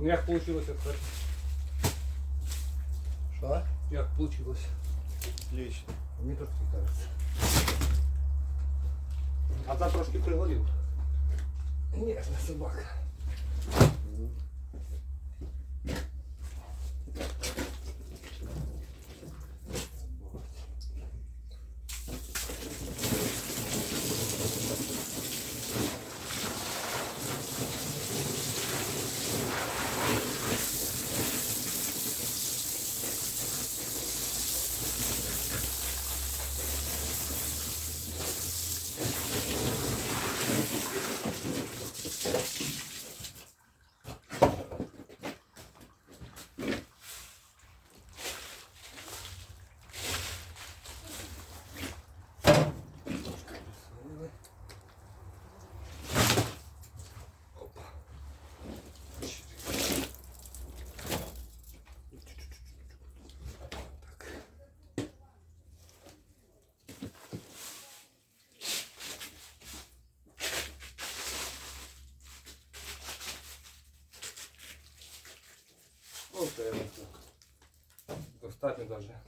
Ну як вийшло, кстати? Що? Як вийшло? Отлично. Мені трошки кажеться. А та трошки пригорів. Ніжна собака. Вот это. Достатньо даже.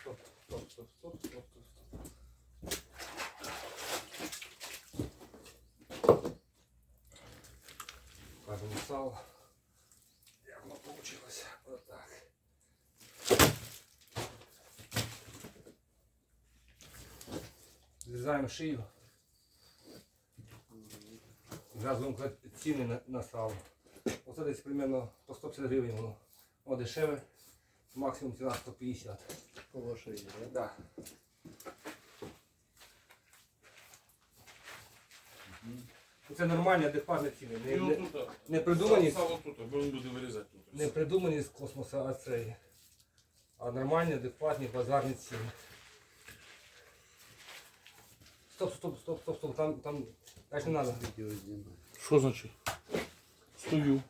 Стоп, стоп, стоп, стоп, стоп, стоп, стоп. Кажемо сало. Як воно вийшло? Отак. Зрізаємо шию. Зразу вам казати ціни на, на сало. Оце десь примерно по 150 гривень воно. О, дешеве. Максимум ціна 150. Коло шиї, да? Да. Це нормальні, адекватні ціни. Не, Ну, не, не придумані, Сало тут, бо він буде вирізати тут. не придумані з космосу, а це. А нормальні, адекватні, базарні ціни. Стоп, стоп, стоп, стоп, стоп, там, там, так не надо. Що значить? Стою.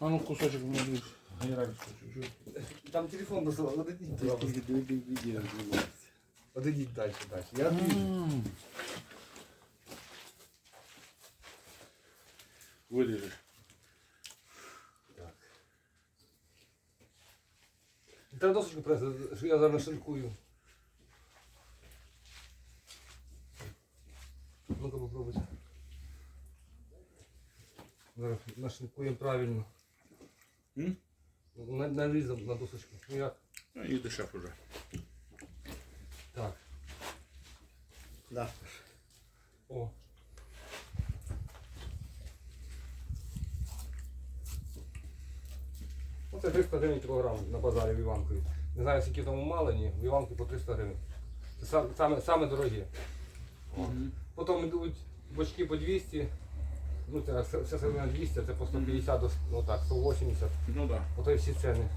А ну кусочок мені дивись. Генеральний кусочок. Там телефон дозволив, одійдіть, будь ласка. Відео знімається. Одійдіть далі, далі. Я вижу. М. Виріжеш. Треба досочку принести, що я зараз нашинкую. Зараз нашинкуємо правильно. М? На- на досочку. Ну як? І дешев уже. Так. Да. О. Оце 300 гривень кілограм на базарі в Іванкові. Не знаю, скільки тому малині, в Іванкові по 300 гривень. Це саме, саме, саме дорогі. Потім йдуть бочки по 200. Ну, це все все середина 200, це по 150 до ну, так, 180. Ну так. Ото і всі ціни.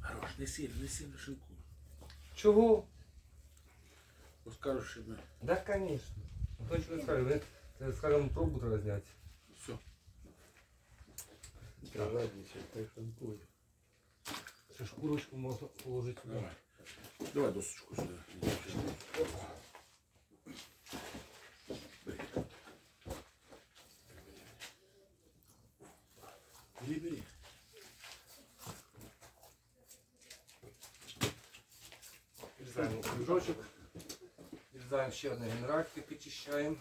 Хорош, не сильно, не сильно шинку. Чого? Бо скажеш, що ми. Да, звісно. Хто нічого не скаже, ви, це, скажімо, пробу треба зняти. Все. Ти жадничай, так шанкуй. Ще шкурочку можна положити сюди. Давай. Давай досочку сюди. Бери, бери. Відрізаємо кружочок. Відрізаємо ще одне генеральки, підчищаємо.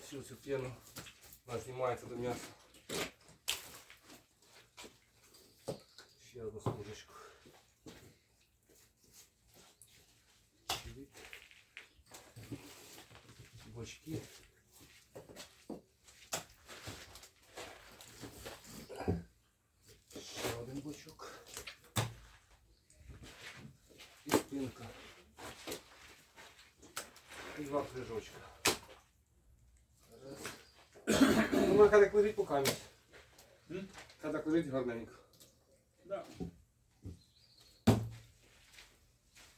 Всю цю пену. Вона знімається до м'яса. Ще одну скужечку. Чилик. Бочки. Ще один бочок. І спинка. І два крижочка. Раз. Ну, вона так лежить по камінь. М? Та так лежить гарненько. Да.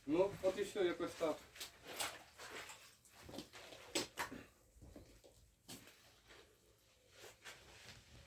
Ну, от і все, якось так.